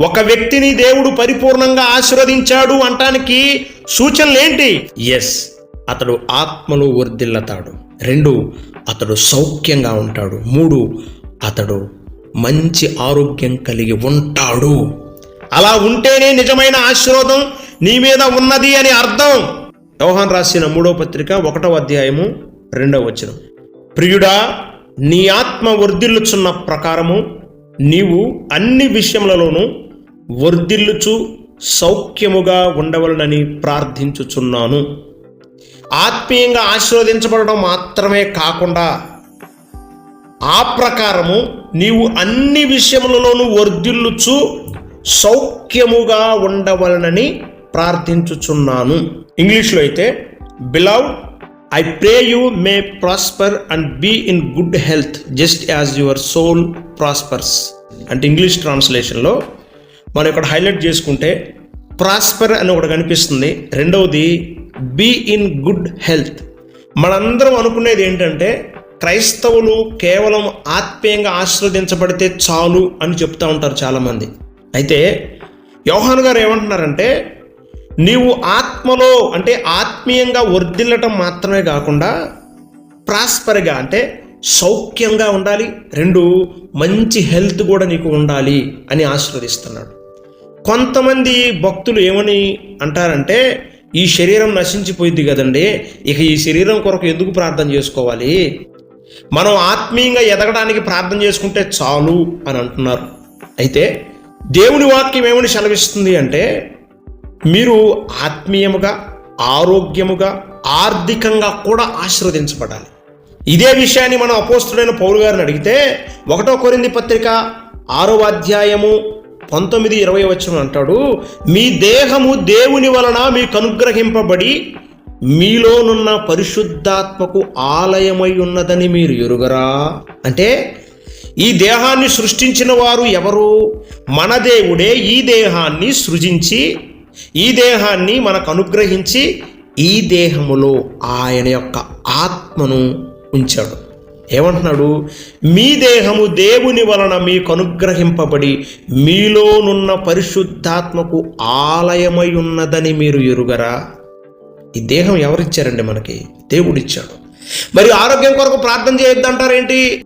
ఒక వ్యక్తిని దేవుడు పరిపూర్ణంగా ఆశీర్వదించాడు అంటానికి సూచనలు ఏంటి? ఎస్ అతడు ఆత్మలో వర్ధిల్లతాడు. రెండు అతడు సౌఖ్యంగా ఉంటాడు. మూడు అతడు మంచి ఆరోగ్యం కలిగి ఉంటాడు. అలా ఉంటేనే నిజమైన ఆశీర్వాదం నీ మీద ఉన్నది అని అర్థం. యోహాన్ రాసిన మూడో పత్రిక ఒకటో అధ్యాయము రెండవ వచనం. ప్రియుడా నీ ఆత్మ వర్ధిల్లుచున్న ప్రకారము నీవు అన్ని విషయములలోనూ వర్ధిల్లుచు సౌఖ్యముగా ఉండవలనని ప్రార్థించుచున్నాను. ఆత్మీయంగా ఆశీర్వదించబడడం మాత్రమే కాకుండా ఆ ప్రకారము నీవు అన్ని విషయములలోనూ వర్ధిల్లుచు సౌఖ్యముగా ఉండవలనని ప్రార్థించుచున్నాను. ఇంగ్లీష్లో అయితే beloved I pray you may prosper and be in good health just as your soul prospers అంటే ఇంగ్లీష్ ట్రాన్స్లేషన్లో మనం ఇక్కడ హైలైట్ చేసుకుంటే ప్రాస్పర్ అని ఒకటి కనిపిస్తుంది. రెండవది బీ ఇన్ గుడ్ హెల్త్ మనందరం అనుకునేది ఏంటంటే క్రైస్తవులు కేవలం ఆత్మీయంగా ఆశీర్వదించబడితే చాలు అని చెప్తా ఉంటారు చాలామంది. అయితే యోహాన్ గారు ఏమంటున్నారంటే నీవు ఆత్మలో అంటే ఆత్మీయంగా వర్ధిల్లటం మాత్రమే కాకుండా ప్రాస్పర్గా అంటే సౌఖ్యంగా ఉండాలి. రెండు మంచి హెల్త్ కూడా నీకు ఉండాలి అని ఆశీర్వదిస్తున్నాడు కొంతమంది భక్తులు ఏమని అంటారంటే ఈ శరీరం నశించిపోయింది కదండి. ఇక ఈ శరీరం కొరకు ఎందుకు ప్రార్థన చేసుకోవాలి? మనం ఆత్మీయంగా ఎదగడానికి ప్రార్థన చేసుకుంటే చాలు అని అంటున్నారు. అయితే దేవుని వాక్యం ఏమని సెలవిస్తుంది అంటే మీరు ఆత్మీయముగా ఆరోగ్యముగా ఆర్థికంగా కూడా ఆశీర్వదించబడాలి. ఇదే విషయాన్ని మనం అపోస్తుడైన పౌరు గారిని అడిగితే ఒకటో కొరింది పత్రిక ఆరో అధ్యాయము పంతొమ్మిది ఇరవై వచ్చిన అంటాడు మీ దేహము దేవుని వలన మీకు అనుగ్రహింపబడి మీలోనున్న పరిశుద్ధాత్మకు ఆలయమై ఉన్నదని మీరు ఎరుగరా? అంటే ఈ దేహాన్ని సృష్టించిన వారు ఎవరు? మన దేవుడే ఈ దేహాన్ని సృజించి ఈ దేహాన్ని మనకు అనుగ్రహించి ఈ దేహములో ఆయన యొక్క ఆత్మను ఉంచాడు. ఏమంటున్నాడు? మీ దేహము దేవుని వలన మీకు అనుగ్రహింపబడి మీలోనున్న పరిశుద్ధాత్మకు ఆలయమై ఉన్నదని మీరు ఎరుగరా? ఈ దేహం ఎవరిచ్చారండి మనకి? దేవుడిచ్చాడు. మరి ఆరోగ్యం కొరకు ప్రార్థన చేయొద్దంటారేంటి?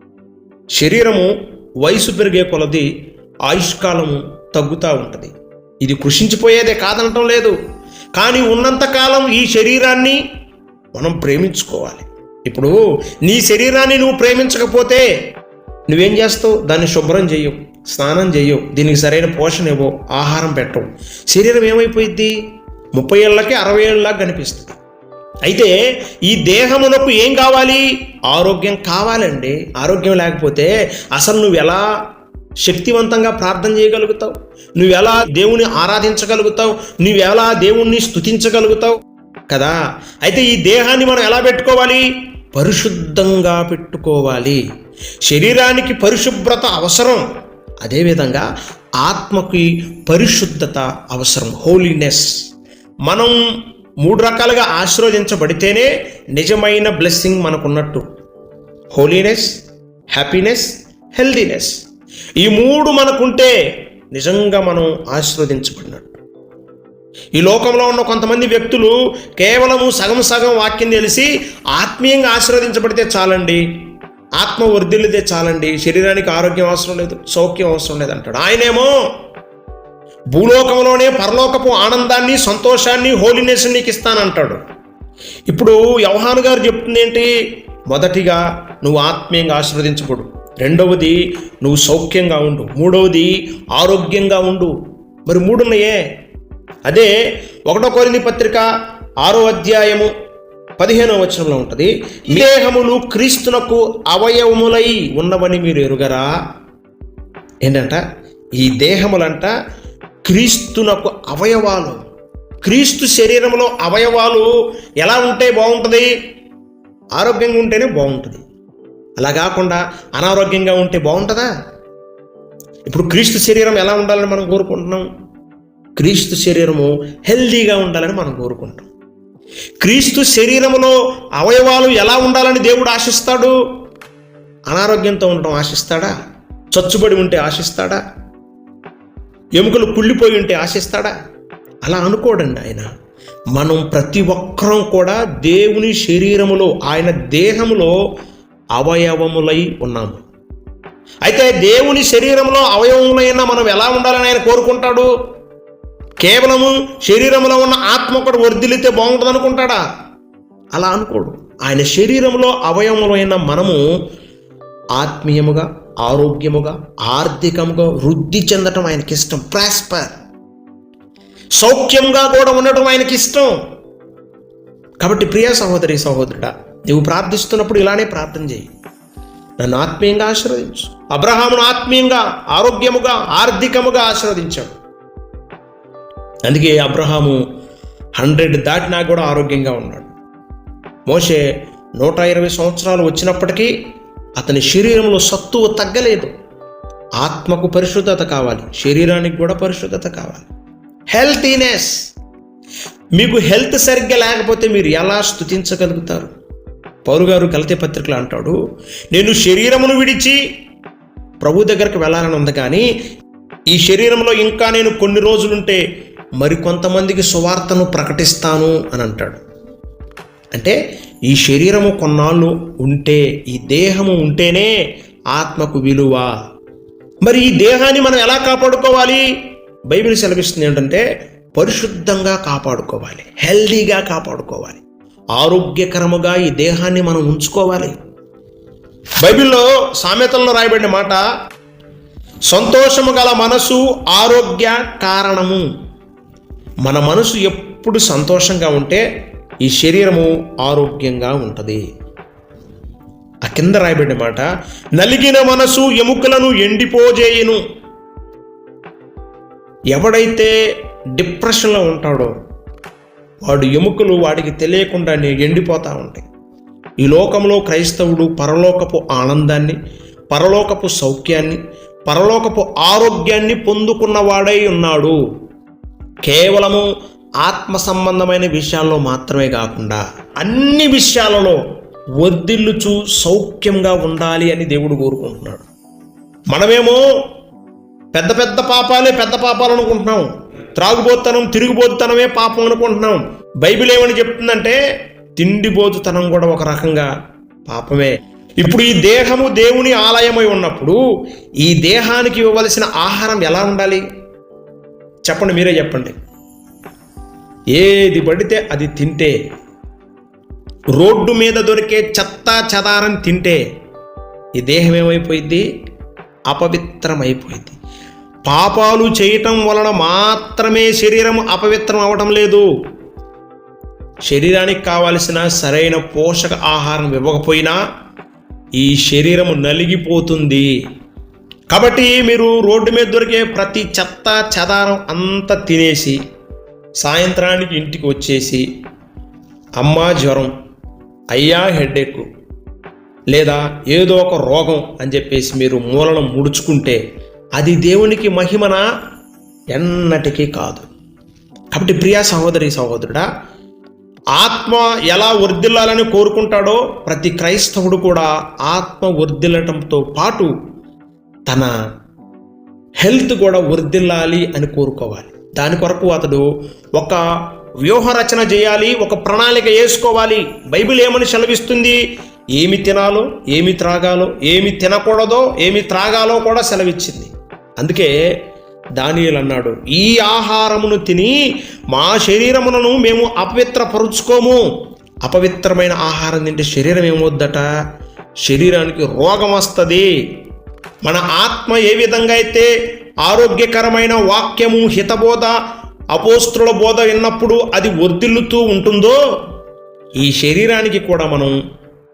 శరీరము వయసు పెరిగే కొలది ఆయుష్కాలము తగ్గుతూ ఉంటుంది. ఇది కృషించిపోయేదే కాదనటం లేదు. కానీ ఉన్నంతకాలం ఈ శరీరాన్ని మనం ప్రేమించుకోవాలి. ఇప్పుడు నీ శరీరాన్ని నువ్వు ప్రేమించకపోతే నువ్వేం చేస్తావు? దాన్ని శుభ్రం చేయవు స్నానం చేయవు దీనికి సరైన పోషణ ఇవ్వవు ఆహారం పెట్టవు శరీరం ఏమైపోయింది ముప్పై ఏళ్ళకి అరవై ఏళ్ళలాగా కనిపిస్తుంది. అయితే ఈ దేహమునకు ఏం కావాలి? ఆరోగ్యం కావాలండి. ఆరోగ్యం లేకపోతే అసలు నువ్వు ఎలా శక్తివంతంగా ప్రార్థన చేయగలుగుతావు? నువ్వు ఎలా దేవుని ఆరాధించగలుగుతావు? నువ్వు ఎలా దేవుణ్ణి స్తుతించగలుగుతావు? కదా? అయితే ఈ దేహాన్ని మనం ఎలా పెట్టుకోవాలి? పరిశుద్ధంగా పెట్టుకోవాలి. శరీరానికి పరిశుభ్రత అవసరం. అదేవిధంగా ఆత్మకి పరిశుద్ధత అవసరం. హోలీనెస్ మనం మూడు రకాలుగా ఆశీర్వదించబడితేనే నిజమైన బ్లెస్సింగ్ మనకున్నట్టు. హోలీనెస్ హ్యాపీనెస్ హెల్దీనెస్ ఈ మూడు మనకుంటే నిజంగా మనం ఆశీర్వదించబడినట్టు. ఈ లోకంలో ఉన్న కొంతమంది వ్యక్తులు కేవలము సగం సగం వాక్యం తెలిసి ఆత్మీయంగా ఆశీర్వదించబడితే చాలండి. ఆత్మ వర్ధిల్లితే చాలండి. శరీరానికి ఆరోగ్యం అవసరం లేదు సౌఖ్యం అవసరం లేదు అంటాడు. ఆయనేమో భూలోకంలోనే పరలోకపు ఆనందాన్ని సంతోషాన్ని హోలీనెస్ నీకు ఇస్తానంటాడు. ఇప్పుడు యవహాన్ గారు చెప్తుంది ఏంటి? మొదటిగా నువ్వు ఆత్మీయంగా ఆశీర్వదించబడు. రెండవది నువ్వు సౌఖ్యంగా ఉండు. మూడవది ఆరోగ్యంగా ఉండు. మరి మూడున్నాయే? అదే ఒకటో కోరింది పత్రిక ఆరో అధ్యాయము పదిహేనో వచనంలో ఉంటుంది. దేహములు క్రీస్తునకు అవయవములై ఉన్నవని మీరు ఎరుగరా? ఏంటంట? ఈ దేహములంట క్రీస్తునకు అవయవాలు. క్రీస్తు శరీరంలో అవయవాలు ఎలా ఉంటే బాగుంటుంది? ఆరోగ్యంగా ఉంటేనే బాగుంటుంది. అలా కాకుండా అనారోగ్యంగా ఉంటే బాగుంటుందా? ఇప్పుడు క్రీస్తు శరీరం ఎలా ఉండాలని మనం కోరుకుంటున్నాం? క్రీస్తు శరీరము హెల్దీగా ఉండాలని మనం కోరుకుంటాం. క్రీస్తు శరీరములో అవయవాలు ఎలా ఉండాలని దేవుడు ఆశిస్తాడు? అనారోగ్యంతో ఉండటం ఆశిస్తాడా? చచ్చుబడి ఉంటే ఆశిస్తాడా? ఎముకలు కుళ్ళిపోయి ఉంటే ఆశిస్తాడా? అలా అనుకోడండి ఆయన. మనం ప్రతి ఒక్కరం కూడా దేవుని శరీరములో ఆయన దేహములో అవయవములై ఉన్నాము. అయితే దేవుని శరీరంలో అవయవములైన మనం ఎలా ఉండాలని ఆయన కోరుకుంటాడు? కేవలము శరీరంలో ఉన్న ఆత్మ ఒకటి వర్ధిల్లితే బాగుంటుంది అనుకుంటాడా అలా అనుకోడు. ఆయన శరీరంలో అవయవములైన మనము ఆత్మీయముగా ఆరోగ్యముగా ఆర్థికముగా వృద్ధి చెందటం ఆయనకి ఇష్టం. ప్రాస్పర్ సౌఖ్యంగా కూడా ఉండటం ఆయనకి ఇష్టం. కాబట్టి ప్రియ సహోదరి సహోదరుడా నువ్వు ప్రార్థిస్తున్నప్పుడు ఇలానే ప్రార్థన చేయి. నన్ను ఆత్మీయంగా ఆశీర్వదించు. అబ్రహామును ఆత్మీయంగా ఆరోగ్యముగా ఆర్థికముగా ఆశీర్వదించాడు అందుకే అబ్రహాము హండ్రెడ్ దాటినా కూడా ఆరోగ్యంగా ఉన్నాడు. మోషే నూట ఇరవై సంవత్సరాలు వచ్చినప్పటికీ అతని శరీరంలో సత్తువు తగ్గలేదు. ఆత్మకు పరిశుద్ధత కావాలి. శరీరానికి కూడా పరిశుద్ధత కావాలి. హెల్తీనెస్. మీకు హెల్త్ సరిగ్గా లేకపోతే మీరు ఎలా స్థుతించగలుగుతారు పౌరుగారు కలితే పత్రికలు అంటాడు నేను శరీరమును విడిచి ప్రభు దగ్గరకు వెళ్ళాలని ఉంది కానీ ఈ శరీరంలో ఇంకా నేను కొన్ని రోజులుంటే మరి కొంతమందికి సువార్తను ప్రకటిస్తాను అని అంటాడు. అంటే ఈ శరీరము కొన్నాళ్ళు ఉంటే ఈ దేహము ఉంటేనే ఆత్మకు విలువ. మరి ఈ దేహాన్ని మనం ఎలా కాపాడుకోవాలి? బైబిల్ సెలవిస్తుంది ఏంటంటే పరిశుద్ధంగా కాపాడుకోవాలి హెల్దీగా కాపాడుకోవాలి. ఆరోగ్యకరముగా ఈ దేహాన్ని మనం ఉంచుకోవాలి. బైబిల్లో సామెతల్లో రాయబడిన మాట సంతోషము గల మనసు ఆరోగ్య కారణము. మన మనసు ఎప్పుడు సంతోషంగా ఉంటే ఈ శరీరము ఆరోగ్యంగా ఉంటుంది. ఆ కింద రాయబడిన మాట నలిగిన మనసు ఎముకలను ఎండిపోజేయును. ఎవడైతే డిప్రెషన్లో ఉంటాడో వాడు ఎముకలు వాడికి తెలియకుండానే ఎండిపోతూ ఉంటాయి. ఈ లోకంలో క్రైస్తవుడు పరలోకపు ఆనందాన్ని పరలోకపు సౌఖ్యాన్ని పరలోకపు ఆరోగ్యాన్ని పొందుకున్నవాడై ఉన్నాడు. కేవలము ఆత్మ సంబంధమైన విషయాల్లో మాత్రమే కాకుండా అన్ని విషయాలలో వర్ధిల్లుచు సౌఖ్యంగా ఉండాలి అని దేవుడు కోరుకుంటున్నాడు. మనమేమో పెద్ద పెద్ద పాపాలే పెద్ద పాపాలు అనుకుంటున్నాం. త్రాగుబోతనం తిరిగిపోతుతనమే పాపం అనుకుంటున్నాం. బైబిల్ ఏమని చెప్తుందంటే తిండిబోతుతనం కూడా ఒక రకంగా పాపమే. ఇప్పుడు ఈ దేహము దేవుని ఆలయమై ఉన్నప్పుడు ఈ దేహానికి ఇవ్వవలసిన ఆహారం ఎలా ఉండాలి? చెప్పండి మీరే చెప్పండి. ఏది పడితే అది తింటే రోడ్డు మీద దొరికే చెత్త చెదారం తింటే ఈ దేహం ఏమైపోయింది అపవిత్రమైపోయింది పాపాలు చేయటం వలన మాత్రమే శరీరం అపవిత్రం అవటం లేదు. శరీరానికి కావలసిన సరైన పోషక ఆహారం ఇవ్వకపోయినా ఈ శరీరం నలిగిపోతుంది. కాబట్టి మీరు రోడ్డు మీద దొరికే ప్రతి చెత్త చెదారం అంతా తినేసి సాయంత్రానికి ఇంటికి వచ్చేసి అమ్మా జ్వరం అయ్యా హెడ్ఏక్ లేదా ఏదో ఒక రోగం అని చెప్పేసి మీరు మూలను ముడుచుకుంటే అది దేవునికి మహిమన ఎన్నటికీ కాదు. కాబట్టి ప్రియా సహోదరి సహోదరుడా ఆత్మ ఎలా వర్ధిల్లాలని కోరుకుంటాడో ప్రతి క్రైస్తవుడు కూడా ఆత్మ వర్ధిల్లటంతో పాటు తన హెల్త్ కూడా వర్ధిల్లాలి అని కోరుకోవాలి. దాని కొరకు అతడు ఒక వ్యూహరచన చేయాలి ఒక ప్రణాళిక వేసుకోవాలి. బైబిల్ ఏమని సెలవిస్తుంది? ఏమి తినాలో ఏమి త్రాగాలో ఏమి తినకూడదో ఏమి త్రాగాలో కూడా సెలవిచ్చింది. అందుకే దానియలు అన్నాడు ఈ ఆహారమును తిని మా శరీరములను మేము అపవిత్రపరుచుకోము. అపవిత్రమైన ఆహారం తింటే శరీరం ఏమొద్దట శరీరానికి రోగం వస్తుంది. మన ఆత్మ ఏ విధంగా అయితే ఆరోగ్యకరమైన వాక్యము హితబోధ అపోస్త్రుల బోధ విన్నప్పుడు అది వర్ధిల్లుతూ ఉంటుందో ఈ శరీరానికి కూడా మనం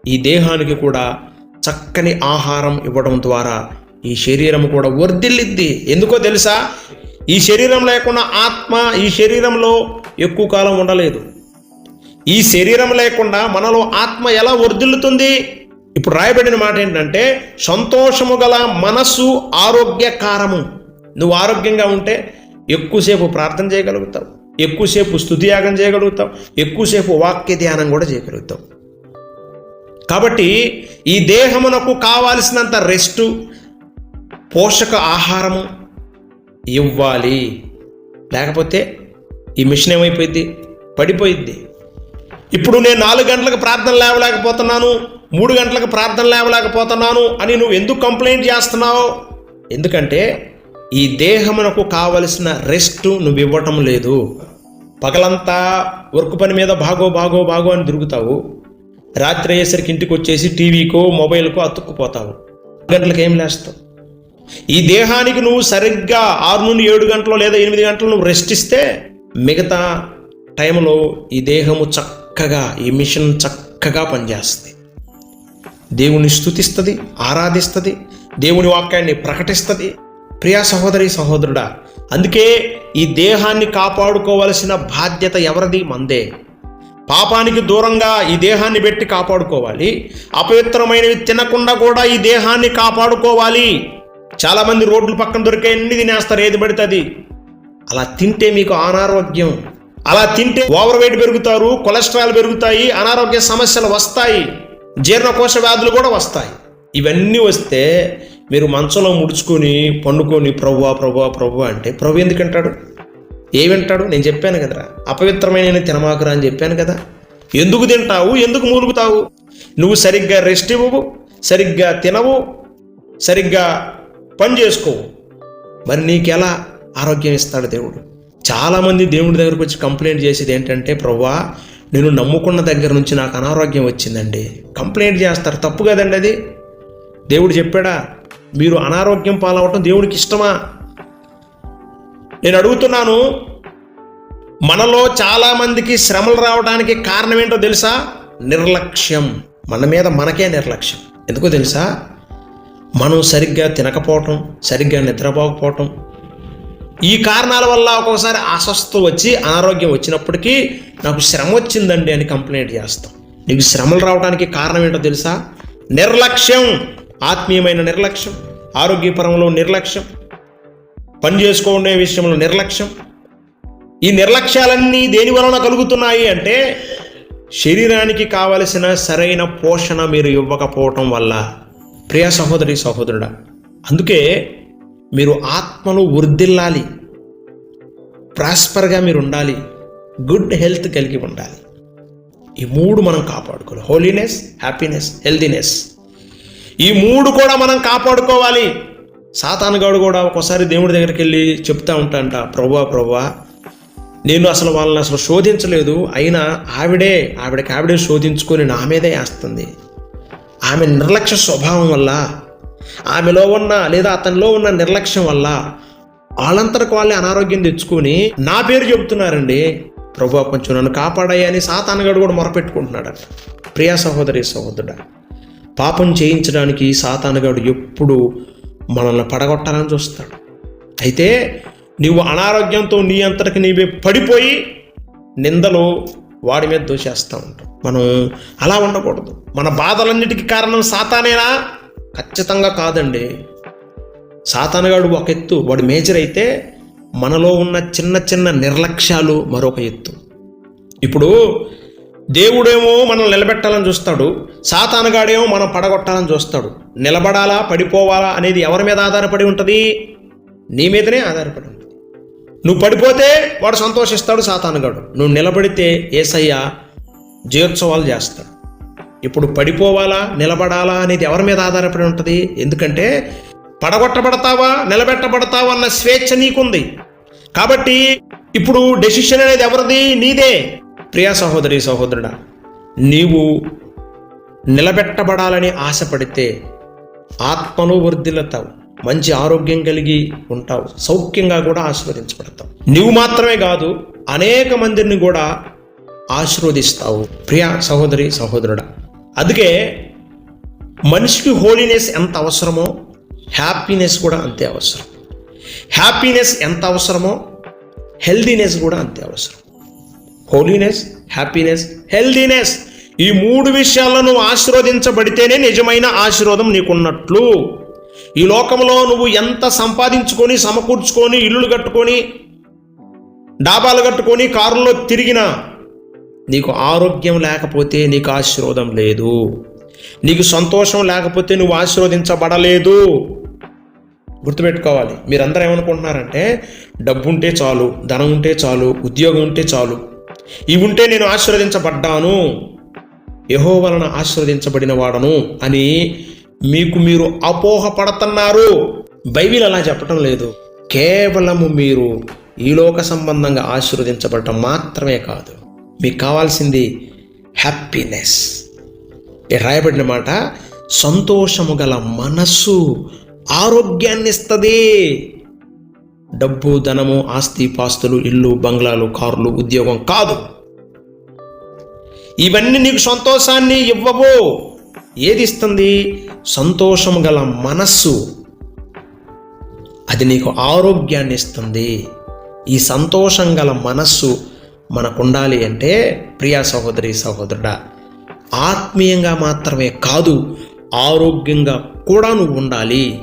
ఈ దేహానికి కూడా చక్కని ఆహారం ఇవ్వడం ద్వారా ఈ శరీరం కూడా వర్ధిల్లిద్ది. ఎందుకో తెలుసా? ఈ శరీరం లేకుండా ఆత్మ ఈ శరీరంలో ఎక్కువ కాలం ఉండలేదు. ఈ శరీరం లేకుండా మనలో ఆత్మ ఎలా వర్ధిల్లుతుంది? ఇప్పుడు రాయబడిన మాట ఏంటంటే సంతోషము గల మనస్సు ఆరోగ్యకారము. నువ్వు ఆరోగ్యంగా ఉంటే ఎక్కువసేపు ప్రార్థన చేయగలుగుతావు. ఎక్కువసేపు స్థుతియాగం చేయగలుగుతావు. ఎక్కువసేపు వాక్య ధ్యానం కూడా చేయగలుగుతావు. కాబట్టి ఈ దేహమునకు కావాల్సినంత రెస్టు పోషక ఆహారము ఇవ్వాలి. లేకపోతే ఈ మిషన్ ఏమైపోయింది పడిపోయింది ఇప్పుడు నేను నాలుగు గంటలకు ప్రార్థన లేవలేకపోతున్నాను. మూడు గంటలకు ప్రార్థన లేవలేకపోతున్నాను అని నువ్వు ఎందుకు కంప్లైంట్ చేస్తున్నావు? ఎందుకంటే ఈ దేహమునకు కావలసిన రెస్ట్ నువ్వు ఇవ్వటం లేదు. పగలంతా వర్క్ పని మీద బాగో బాగో బాగో అని తిరుగుతావు. రాత్రి అయ్యేసరికి ఇంటికి వచ్చేసి టీవీకో మొబైల్కో అతుక్కుపోతావు. గంటలకు ఏం లేస్తావు? ఈ దేహానికి నువ్వు సరిగ్గా ఆరు నుండి ఏడు గంటలు లేదా ఎనిమిది గంటలు నువ్వు రెస్ట్ ఇస్తే మిగతా టైంలో ఈ దేహము చక్కగా ఈ మిషన్ చక్కగా పనిచేస్తుంది. దేవుని స్థుతిస్తుంది ఆరాధిస్తుంది దేవుని వాక్యాన్ని ప్రకటిస్తుంది. ప్రియా సహోదరి సహోదరుడా అందుకే ఈ దేహాన్ని కాపాడుకోవలసిన బాధ్యత ఎవరిది? మందే. పాపానికి దూరంగా ఈ దేహాన్ని పెట్టి కాపాడుకోవాలి. అపవిత్రమైనవి తినకుండా కూడా ఈ దేహాన్ని కాపాడుకోవాలి. చాలామంది రోడ్ల పక్కన దొరికే ఎన్ని తినేస్తారు ఏది పడుతుంది అలా తింటే మీకు అనారోగ్యం. అలా తింటే ఓవర్ వెయిట్ పెరుగుతారు కొలెస్ట్రాల్ పెరుగుతాయి అనారోగ్య సమస్యలు వస్తాయి. జీర్ణకోశ వ్యాధులు కూడా వస్తాయి. ఇవన్నీ వస్తే మీరు మంచంలో ముడుచుకొని పండుకొని ప్రభువా ప్రభువా ప్రభు అంటే ప్రభు ఎందుకు అంటాడు? ఏమింటాడు నేను చెప్పాను కదరా. అపవిత్రమైన తినమాకురా అని చెప్పాను కదా. ఎందుకు తింటావు? ఎందుకు మూలుగుతావు? నువ్వు సరిగ్గా రెస్ట్ ఇవ్వవు సరిగ్గా తినవు సరిగ్గా పని చేసుకోవు. మరి నీకెలా ఆరోగ్యం ఇస్తాడు దేవుడు? చాలామంది దేవుడి దగ్గరకు వచ్చి కంప్లైంట్ చేసేది ఏంటంటే ప్రవ్వా నేను నమ్ముకున్న దగ్గర నుంచి నాకు అనారోగ్యం వచ్చిందండి. కంప్లైంట్ చేస్తారు. తప్పు కదండి అది? దేవుడు చెప్పాడా మీరు అనారోగ్యం పాలవటం దేవుడికి ఇష్టమా? నేను అడుగుతున్నాను మనలో చాలామందికి శ్రమలు రావడానికి కారణం ఏంటో తెలుసా? నిర్లక్ష్యం. మన మీద మనకే నిర్లక్ష్యం. ఎందుకో తెలుసా? మనం సరిగ్గా తినకపోవటం సరిగ్గా నిద్రపోకపోవటం ఈ కారణాల వల్ల ఒక్కొక్కసారి అస్వస్థ వచ్చి అనారోగ్యం వచ్చినప్పటికీ నాకు శ్రమ వచ్చిందండి అని కంప్లైంట్ చేస్తాం. నీకు శ్రమలు రావడానికి కారణం ఏంటో తెలుసా? నిర్లక్ష్యం ఆత్మీయమైన నిర్లక్ష్యం ఆరోగ్యపరంలో నిర్లక్ష్యం పని చేసుకోండే విషయంలో నిర్లక్ష్యం. ఈ నిర్లక్ష్యాలన్నీ దేని వలన కలుగుతున్నాయి అంటే శరీరానికి కావలసిన సరైన పోషణ మీరు ఇవ్వకపోవటం వల్ల. ప్రియ సహోదరి సహోదరుడా అందుకే మీరు ఆత్మలో వృద్ధిల్లాలి. ప్రాస్పర్గా మీరు ఉండాలి. గుడ్ హెల్త్ కలిగి ఉండాలి. ఈ మూడు మనం కాపాడుకోవాలి. హోలీనెస్ హ్యాపీనెస్ హెల్దీనెస్ ఈ మూడు కూడా మనం కాపాడుకోవాలి. సాతానగాడు కూడా ఒకసారి దేవుడి దగ్గరికి వెళ్ళి చెప్తా ఉంటాంట ప్రభా ప్రభా నేను అసలు వాళ్ళని అసలు శోధించలేదు. అయినా ఆవిడే ఆవిడకి ఆవిడే శోధించుకొని నా మీదే వేస్తుంది ఆమె నిర్లక్ష్య స్వభావం వల్ల ఆమెలో ఉన్న లేదా అతనిలో ఉన్న నిర్లక్ష్యం వల్ల వాళ్ళంతరకు వాళ్ళే అనారోగ్యం తెచ్చుకొని నా పేరు చెబుతున్నారండి. ప్రభు కొంచెం నన్ను కాపాడాయి అని సాతానగాడు కూడా మొరపెట్టుకుంటున్నాడు ప్రియా సహోదరి సహోదరుడా పాపం చేయించడానికి సాతానగాడు ఎప్పుడు మనల్ని పడగొట్టాలని చూస్తాడు. అయితే నీవు అనారోగ్యంతో నీ అంతటికి నీవే పడిపోయి నిందలు వాడి మీద దోషేస్తూ ఉంటాం మనం అలా ఉండకూడదు. మన బాధలన్నిటికీ కారణం సాతానేనా? ఖచ్చితంగా కాదండి. సాతానగాడు ఒక ఎత్తు వాడు మేజర్ అయితే మనలో ఉన్న చిన్న చిన్న నిర్లక్ష్యాలు మరొక ఎత్తు. ఇప్పుడు దేవుడేమో మనం నిలబెట్టాలని చూస్తాడు సాతానగాడేమో మనం పడగొట్టాలని చూస్తాడు. నిలబడాలా పడిపోవాలా అనేది ఎవరి మీద ఆధారపడి ఉంటుంది? నీ మీదనే ఆధారపడి ఉంటుంది. నువ్వు పడిపోతే వాడు సంతోషిస్తాడు సాతానగాడు. నువ్వు నిలబడితే ఏసయ్య జయోత్సవాలు చేస్తాడు. ఇప్పుడు పడిపోవాలా నిలబడాలా అనేది ఎవరి మీద ఆధారపడి ఉంటుంది? ఎందుకంటే పడగొట్టబడతావా నిలబెట్టబడతావా అన్న స్వేచ్ఛ నీకుంది. కాబట్టి ఇప్పుడు డెసిషన్ అనేది ఎవరిది? నీదే. ప్రియా సహోదరి సహోదరుడా నీవు నిలబెట్టబడాలని ఆశపడితే ఆత్మను వర్ధిల్లుతావు మంచి ఆరోగ్యం కలిగి ఉంటావు సౌఖ్యంగా కూడా ఆశీర్వదించబడతావు. నువ్వు మాత్రమే కాదు అనేక మందిని కూడా ఆశీర్వదిస్తావు. ప్రియా సహోదరి సహోదరుడా అందుకే మనిషికి హోలీనెస్ ఎంత అవసరమో హ్యాపీనెస్ కూడా అంతే అవసరం. హ్యాపీనెస్ ఎంత అవసరమో హెల్దీనెస్ కూడా అంతే అవసరం. హోలీనెస్ హ్యాపీనెస్ హెల్దీనెస్ ఈ మూడు విషయాలను ఆశీర్వదించబడితేనే నిజమైన ఆశీర్వాదం నీకున్నట్లు. ఈ లోకంలో నువ్వు ఎంత సంపాదించుకొని సమకూర్చుకొని ఇల్లులు కట్టుకొని డాబాలు కట్టుకొని కారుల్లో తిరిగినా నీకు ఆరోగ్యం లేకపోతే నీకు ఆశీర్వాదం లేదు. నీకు సంతోషం లేకపోతే నువ్వు ఆశీర్వదించబడలేదు. గుర్తుపెట్టుకోవాలి. మీరందరూ ఏమనుకుంటున్నారంటే డబ్బు ఉంటే చాలు ధనం ఉంటే చాలు ఉద్యోగం ఉంటే చాలు. ఇవి ఉంటే నేను ఆశీర్వదించబడ్డాను. యహో వలన ఆశీర్వదించబడిన వాడను అని మీకు మీరు అపోహపడుతున్నారు. బైబిల్ అలా చెప్పటం లేదు. కేవలము మీరు ఈ లోక సంబంధంగా ఆశీర్వదించబడటం మాత్రమే కాదు. మీకు కావాల్సింది హ్యాపీనెస్ ఇక్కడ రాయబడిన మాట సంతోషము గల మనస్సు ఆరోగ్యాన్ని ఇస్తుంది. డబ్బు ధనము ఆస్తి పాస్తులు ఇల్లు బంగ్లాలు కార్లు ఉద్యోగం కాదు. ఇవన్నీ నీకు సంతోషాన్ని ఇవ్వవు. ఏది ఇస్తుంది? సంతోషం గల మనస్సు. అది నీకు ఆరోగ్యాన్ని ఇస్తుంది. ఈ సంతోషం గల మనస్సు మనకు ఉండాలి అంటే ప్రియా సహోదరి సహోదరుడా ఆత్మీయంగా మాత్రమే కాదు ఆరోగ్యంగా కూడా నువ్వు ఉండాలి.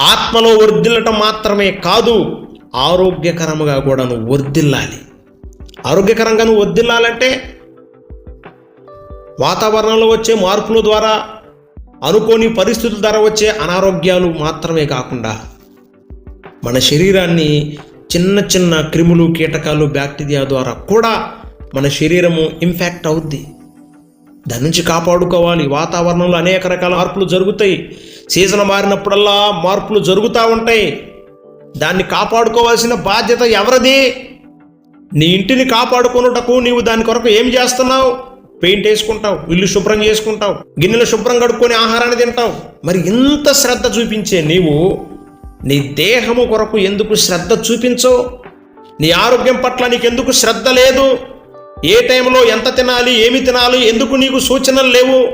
ఆత్మలో వర్ధిల్లటం మాత్రమే కాదు ఆరోగ్యకరముగా కూడా నువ్వు వర్ధిల్లాలి. ఆరోగ్యకరంగా నువ్వు వర్ధిల్లాలంటే వాతావరణంలో వచ్చే మార్పుల ద్వారా అనుకోని పరిస్థితుల ద్వారా వచ్చే అనారోగ్యాలు మాత్రమే కాకుండా మన శరీరాన్ని చిన్న చిన్న క్రిములు కీటకాలు బ్యాక్టీరియా ద్వారా కూడా మన శరీరము ఇంపాక్ట్ అవుద్ది. దాని నుంచి కాపాడుకోవాలి. వాతావరణంలో అనేక రకాల మార్పులు జరుగుతాయి. సీజన్ మారినప్పుడల్లా మార్పులు జరుగుతూ ఉంటాయి. దాన్ని కాపాడుకోవాల్సిన బాధ్యత ఎవరిది? నీ ఇంటిని కాపాడుకొనుటకు నీవు దాని కొరకు ఏం చేస్తున్నావు? పెయింట్ వేసుకుంటావు ఇల్లు శుభ్రం చేసుకుంటావు గిన్నెలు శుభ్రం కడుక్కొని ఆహారాన్ని తింటావు. మరి ఇంత శ్రద్ధ చూపించే నీవు నీ దేహము కొరకు ఎందుకు శ్రద్ధ చూపించో? నీ ఆరోగ్యం పట్ల నీకెందుకు శ్రద్ధ లేదు? ఏ టైంలో ఎంత తినాలి ఏమి తినాలి ఎందుకు నీకు సూచనలు లేవు?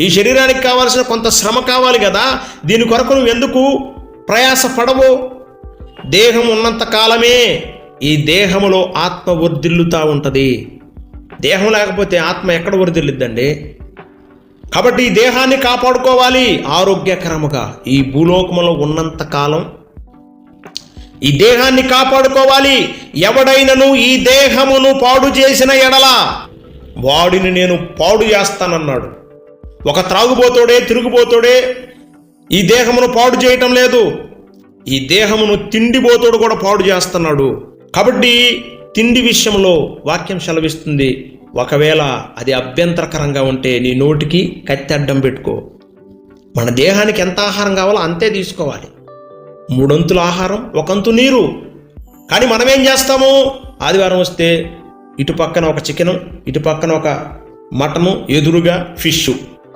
ఈ శరీరానికి కావాల్సిన కొంత శ్రమ కావాలి కదా? దీని కొరకు నువ్వు ఎందుకు ప్రయాస పడవు దేహం ఉన్నంత కాలమే ఈ దేహములో ఆత్మ వర్ధిల్లుతా ఉంటుంది. దేహం లేకపోతే ఆత్మ ఎక్కడ వర్ధిల్లిద్దండి కాబట్టి ఈ దేహాన్ని కాపాడుకోవాలి ఆరోగ్యకరముగా. ఈ భూలోకములో ఉన్నంత కాలం ఈ దేహాన్ని కాపాడుకోవాలి. ఎవడైనను ఈ దేహమును పాడు చేసిన ఎడల వాడిని నేను పాడు చేస్తానన్నాడు. ఒక త్రాగుబోతోడే తిరుగుబోతోడే ఈ దేహమును పాడు చేయటం లేదు. ఈ దేహమును తిండిబోతోడు కూడా పాడు చేస్తున్నాడు. కాబట్టి తిండి విషయంలో వాక్యం సెలవిస్తుంది. ఒకవేళ అది అభ్యంతరకరంగా ఉంటే నీ నోటికి కత్తి అడ్డం పెట్టుకో. మన దేహానికి ఎంత ఆహారం కావాలో అంతే తీసుకోవాలి. మూడొంతుల ఆహారం ఒకంతు నీరు. కానీ మనం ఏం చేస్తాము? ఆదివారం వస్తే ఇటు పక్కన ఒక చికెను ఇటు పక్కన ఒక మటను ఎదురుగా ఫిష్.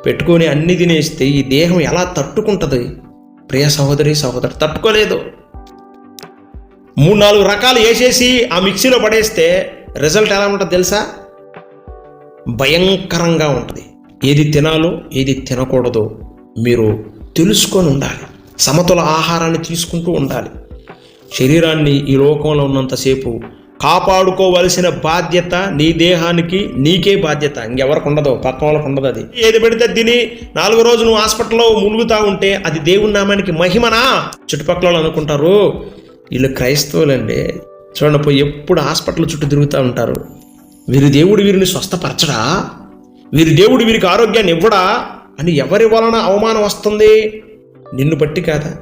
పెట్టుకొని అన్ని తినేస్తే ఈ దేహం ఎలా తట్టుకుంటుంది? ప్రియ సహోదరి సహోదరు తట్టుకోలేదు. మూడు నాలుగు రకాలు వేసేసి ఆ మిక్సీలో పడేస్తే రిజల్ట్ ఎలా ఉంటుంది తెలుసా? భయంకరంగా ఉంటుంది. ఏది తినాలో ఏది తినకూడదో మీరు తెలుసుకొని ఉండాలి. సమతుల ఆహారాన్ని తీసుకుంటూ ఉండాలి. శరీరాన్ని ఈ లోకంలో ఉన్నంతసేపు కాపాడుకోవలసిన బాధ్యత నీ దేహానికి నీకే బాధ్యత. ఇంకెవరికి ఉండదు పక్క వాళ్ళకు ఉండదు అది. ఏది పెడితే తిని నాలుగు రోజు నువ్వు హాస్పిటల్లో ములుగుతా ఉంటే అది దేవుని నామానికి మహిమనా? చుట్టుపక్కల వాళ్ళు అనుకుంటారు వీళ్ళు క్రైస్తవులండి. చూడండి పోయి ఎప్పుడు హాస్పిటల్ చుట్టూ తిరుగుతూ ఉంటారు. వీరి దేవుడు వీరిని స్వస్థపరచడా? వీరి దేవుడు వీరికి ఆరోగ్యాన్ని ఇవ్వడా? అని ఎవరి వలన అవమానం వస్తుంది? నిన్ను బట్టి కాదా?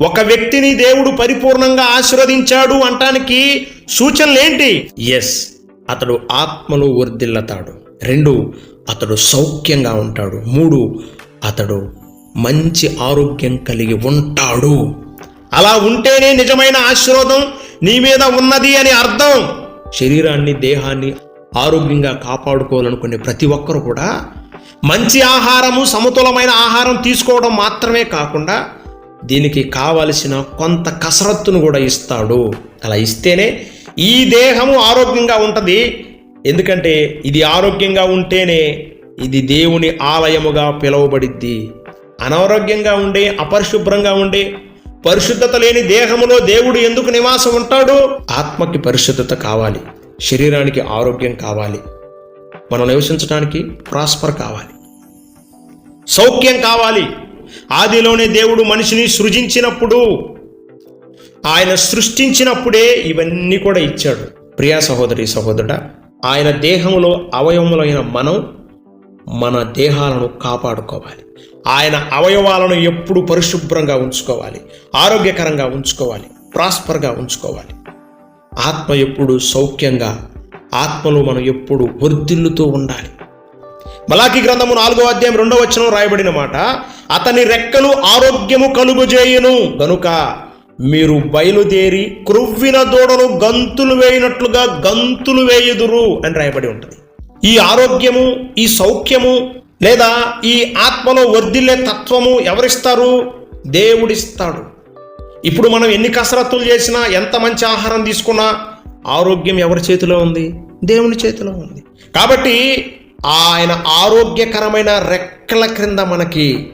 ఒక వ్యక్తిని దేవుడు పరిపూర్ణంగా ఆశీర్వదించాడు అంటానికి సూచనలేంటి ఎస్ అతడు ఆత్మలో వర్ధిల్లతాడు రెండు అతడు సౌఖ్యంగా ఉంటాడు. మూడు అతడు మంచి ఆరోగ్యం కలిగి ఉంటాడు. అలా ఉంటేనే నిజమైన ఆశీర్వాదం నీ మీద ఉన్నది అని అర్థం. శరీరాన్ని దేహాన్ని ఆరోగ్యంగా కాపాడుకోవాలనుకునే ప్రతి ఒక్కరు కూడా మంచి ఆహారము సమతులమైన ఆహారం తీసుకోవడం మాత్రమే కాకుండా దీనికి కావలసిన కొంత కసరత్తును కూడా ఇస్తాడు. అలా ఇస్తేనే ఈ దేహము ఆరోగ్యంగా ఉంటుంది. ఎందుకంటే ఇది ఆరోగ్యంగా ఉంటేనే ఇది దేవుని ఆలయముగా పిలువబడిద్ది. అనారోగ్యంగా ఉండే అపరిశుభ్రంగా ఉండే పరిశుద్ధత లేని దేహములో దేవుడు ఎందుకు నివాసం ఉంటాడు? ఆత్మకి పరిశుద్ధత కావాలి. శరీరానికి ఆరోగ్యం కావాలి. మనం నివసించడానికి ప్రాస్పర్ కావాలి. సౌఖ్యం కావాలి. ఆదిలోనే దేవుడు మనిషిని సృజించినప్పుడు ఆయన సృష్టించినప్పుడే ఇవన్నీ కూడా ఇచ్చాడు. ప్రియా సహోదరి సహోదరుడ ఆయన దేహంలో అవయవములైన మనం మన దేహాలను కాపాడుకోవాలి. ఆయన అవయవాలను ఎప్పుడు పరిశుభ్రంగా ఉంచుకోవాలి. ఆరోగ్యకరంగా ఉంచుకోవాలి. ప్రాస్పర్గా ఉంచుకోవాలి. ఆత్మ ఎప్పుడు సౌఖ్యంగా ఆత్మలో మనం ఎప్పుడు వర్ధిల్లుతూ ఉండాలి. మలాకి గ్రంథము నాలుగో అధ్యాయం రెండో వచనం రాయబడిన మాట అతని రెక్కలు ఆరోగ్యము కలుగుజేయును. గనుక మీరు బయలుదేరి క్రొవ్విన దూడలు గంతులు వేయినట్లుగా గంతులు వేయుదురు అని రాయబడి ఉంటుంది. ఈ ఆరోగ్యము ఈ సౌఖ్యము లేదా ఈ ఆత్మలో వర్ధిల్లే తత్వము ఎవరిస్తారు? దేవుడిస్తాడు. ఇప్పుడు మనం ఎన్ని కసరత్తులు చేసినా ఎంత మంచి ఆహారం తీసుకున్నా ఆరోగ్యం ఎవరి చేతిలో ఉంది? దేవుని చేతిలో ఉంది. కాబట్టి ఆయన ఆరోగ్యకరమైన రెక్కల క్రింద మనకి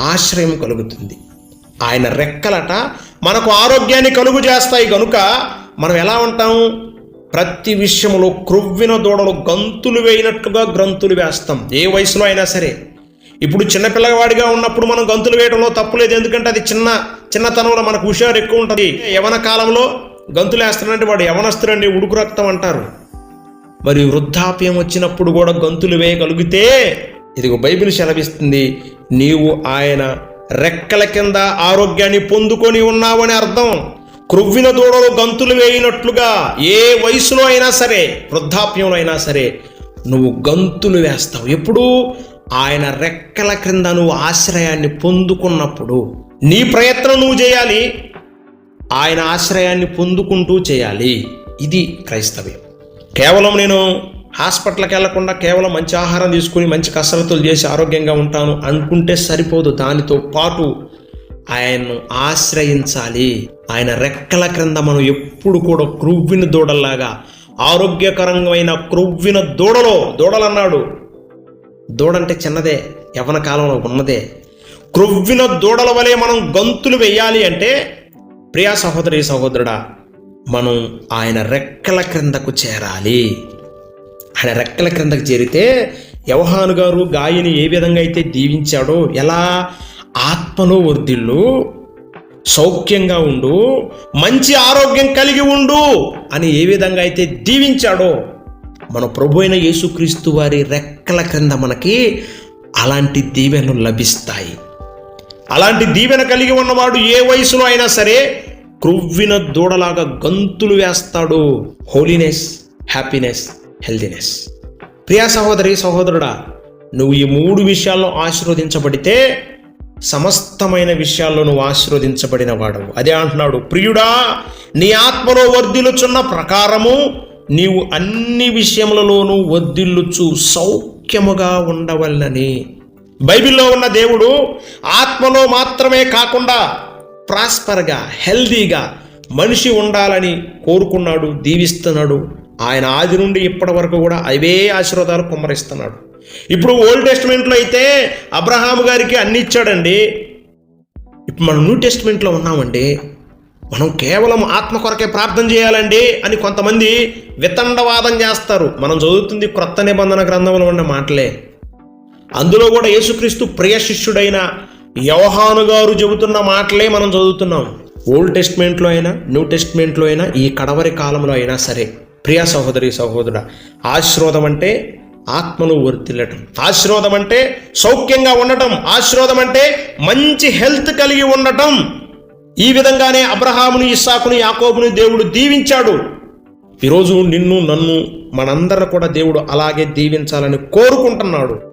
ఆశ్రయం కలుగుతుంది. ఆయన రెక్కలట మనకు ఆరోగ్యాన్ని కలుగు చేస్తాయి. కనుక మనం ఎలా ఉంటాము ప్రతి విషయంలో క్రొవ్విన దూడలు గంతులు వేయినట్లుగా గ్రంతులు వేస్తాం. ఏ వయసులో అయినా సరే. ఇప్పుడు చిన్నపిల్లవాడిగా ఉన్నప్పుడు మనం గంతులు వేయడంలో తప్పులేదు ఎందుకంటే అది చిన్న చిన్నతనంలో మనకు హుషారు ఎక్కువ ఉంటుంది. యవన కాలంలో గంతులు వేస్తానంటే వాడు యవనస్తుడండి ఉడుకు రక్తం అంటారు. మరి వృద్ధాప్యం వచ్చినప్పుడు కూడా గంతులు వేయగలిగితే ఇదిగో బైబిల్ సెలవిస్తుంది. నీవు ఆయన రెక్కల కింద ఆరోగ్యాన్ని పొందుకొని ఉన్నావని అర్థం. క్రొవ్విన దూడలు గంతులు వేయినట్లుగా ఏ వయసులో అయినా సరే వృద్ధాప్యంలో అయినా సరే నువ్వు గంతులు వేస్తావు. ఎప్పుడు? ఆయన రెక్కల క్రింద నువ్వు ఆశ్రయాన్ని పొందుకున్నప్పుడు. నీ ప్రయత్నం నువ్వు చేయాలి. ఆయన ఆశ్రయాన్ని పొందుకుంటూ చేయాలి. ఇది క్రైస్తవ్యం. కేవలం నేను హాస్పిటల్కి వెళ్ళకుండా కేవలం మంచి ఆహారం తీసుకుని మంచి కసరత్తులు చేసి ఆరోగ్యంగా ఉంటాను అనుకుంటే సరిపోదు. దానితో పాటు ఆయన్ను ఆశ్రయించాలి. ఆయన రెక్కల క్రింద మనం ఎప్పుడు కూడా క్రువ్విన దూడల్లాగా ఆరోగ్యకరమైన క్రువ్విన దూడలో దూడలన్నాడు. దూడంటే చిన్నదే యవన కాలంలో ఉన్నదే. క్రొవ్విన దూడల వలె మనం గంతులు వేయాలి అంటే ప్రియా సహోదరి సహోదరుడా మనం ఆయన రెక్కల క్రిందకు చేరాలి. ఆయన రెక్కల క్రిందకు చేరితే యవహాను గారు గాయని ఏ విధంగా అయితే దీవించాడో ఎలా ఆత్మలో వర్ధిల్లు సౌఖ్యంగా ఉండు మంచి ఆరోగ్యం కలిగి ఉండు అని ఏ విధంగా అయితే దీవించాడో మన ప్రభు అయిన యేసుక్రీస్తు వారి రెక్కల క్రింద మనకి అలాంటి దీవెనలు లభిస్తాయి. అలాంటి దీవెన కలిగి ఉన్నవాడు ఏ వయసులో అయినా సరే క్రువ్విన దూడలాగా గంతులు వేస్తాడు. Holiness happiness healthiness. ప్రియా సహోదరి సహోదరుడా నువ్వు ఈ మూడు విషయాల్లో ఆశీర్వదించబడితే సమస్తమైన విషయాల్లో నువ్వు ఆశీర్వదించబడిన వాడవు. అదే అంటున్నాడు ప్రియుడా నీ ఆత్మలో వర్ధిల్లుచున్న ప్రకారము నీవు అన్ని విషయములలోనూ వర్ధిల్లుచు సౌఖ్యముగా ఉండవలనని బైబిల్లో ఉన్న దేవుడు ఆత్మలో మాత్రమే కాకుండా ప్రాస్పర్గా హెల్దీగా మనిషి ఉండాలని కోరుకున్నాడు దీవిస్తున్నాడు. ఆయన ఆది నుండి ఇప్పటి వరకు కూడా అవే ఆశీర్వాదాలు కుమ్మరిస్తున్నాడు. ఇప్పుడు ఓల్డ్ టెస్ట్మెంట్లో అయితే అబ్రహాం గారికి అన్ని ఇచ్చాడండి. ఇప్పుడు మనం న్యూ టెస్ట్మెంట్లో ఉన్నామండి. మనం కేవలం ఆత్మ కొరకే ప్రార్థన చేయాలండి అని కొంతమంది వితండవాదం చేస్తారు. మనం చదువుతుంది క్రొత్త నిబంధన గ్రంథంలో ఉన్న మాటలే. అందులో కూడా యేసుక్రీస్తు ప్రియ శిష్యుడైన యవహాను గారు చెబుతున్న మాటలే మనం చదువుతున్నాం. ఓల్డ్ టెస్ట్మెంట్లో అయినా న్యూ టెస్ట్మెంట్లో అయినా ఈ కడవరి కాలంలో అయినా సరే. ప్రియ సహోదరి సహోదరుడ ఆశీర్వాదం అంటే ఆత్మను వర్తిల్లటం. ఆశీర్వాదం అంటే సౌఖ్యంగా ఉండటం. ఆశీర్వాదం అంటే మంచి హెల్త్ కలిగి ఉండటం. ఈ విధంగానే అబ్రహామును ఇస్సాకుని యాకోబును దేవుడు దీవించాడు. ఈరోజు నిన్ను నన్ను మనందరిని కూడా దేవుడు అలాగే దీవించాలని కోరుకుంటున్నాడు.